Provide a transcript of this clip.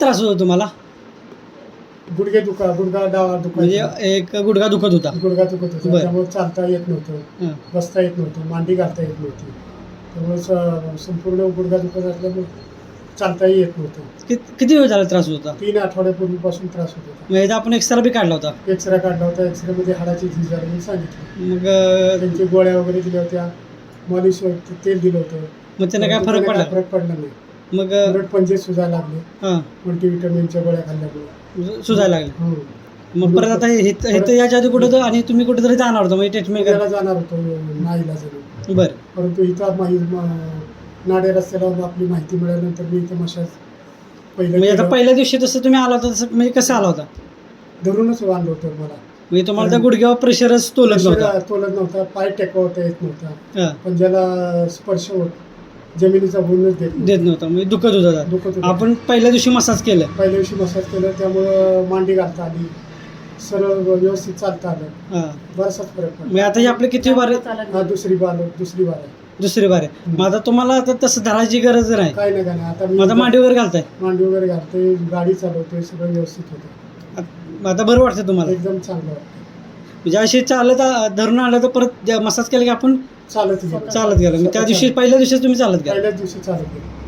त्रास होतो तुम्हाला? गुडघे दुखा गुडघा डावा म्हणजे दुखा एक गुडघा दुखत होता. गुडघा दुखत होता. बरं. त्यामुळे चालता येत नव्हतं हं. बसता येत नव्हतं मांडी घालता येत नव्हती. त्यामुळे स- संपूर्ण गुडघा दुखत असल्यामुळे चालताही येत नव्हतं. किती वेळ झाला त्रास होता? तीन आठवड्यापूर्वीपासून त्रास होत होता. म्हणजे आपण एक्सरा बी काढला होता. एक्सरे काढला होता. एक्सरे मध्ये हाडाची झीज झाली म्हणून सांगितलं. मग अं, त्यांची गोळ्या वगैरे दिल्या होत्या. मालिश तेल दिलं होतं. मग त्यांना काय फरक पडला? फरक पडला नाही. मग उलट पंजे सुजायला लागले. हां. मल्टीव्हिटॅमिनच्या गोळ्या खाल्ल्यामुळे सुजायला लागले. हं. मग परत आता हे हे तर याच्या आधी कुठं तर आणि तुम्ही कुठेतरी जाणार होता म्हणजे ट्रीटमेंट पुण्याला जाणार होतो नाईला बरं. परंतु इथं माही म- नाडे रस्त्याला आपली माहिती मिळाल्यानंतर मी इथं मशाज म्हणजे आता पहिलं पहिल्या दिवशी तसं तुम्ही आला होता तसं म्हणजे कसं आला होता? धरूनच बांधलं होतं मला. म्हणजे तुम्हाला त्या गुडघ्यावर प्रेशरच तोलत नव्हता. शरीर तोलत नव्हता पाय टेकवता येत नव्हता. हां, पण ज्याला स्पर्श होत जमिनीचा होऊनच देत नव्हता. देत नव्हता म्हणजे दुखत होता दुखत होतं. आपण पहिल्या दिवशी मसाज केलं. पहिल्या दिवशी मसाज केलं त्यामुळं मांडी घालता आली. सरळ व्यवस्थित चालता आलं. हां. बराचसाच फरक पडला. म्हणजे आता हे आपले किती बार हा दुसरी बार दुसरी बार आहे. दुसरी बार आहे. मग आता तुम्हाला आता तसं धरायची गरज नाही. काय नाही काय नाही. आता मग आता मी मांडी वगैरे घालताय? मांडी वगैरे घालतोय गाडी चालवतोय सगळं व्यवस्थित होतं मग आता बरं वाटतं तुम्हाला? एकदम चांगलं वाटतं म्हणजे अशी चालत आ- धरून आलं तर परत मसाज केलं की आपण चालत गेलं. चालत गेलो. मग त्या दिवशी पहिल्या दिवशी तुम्ही चालत गेला. पहिल्याच दिवशी चालत गेलं.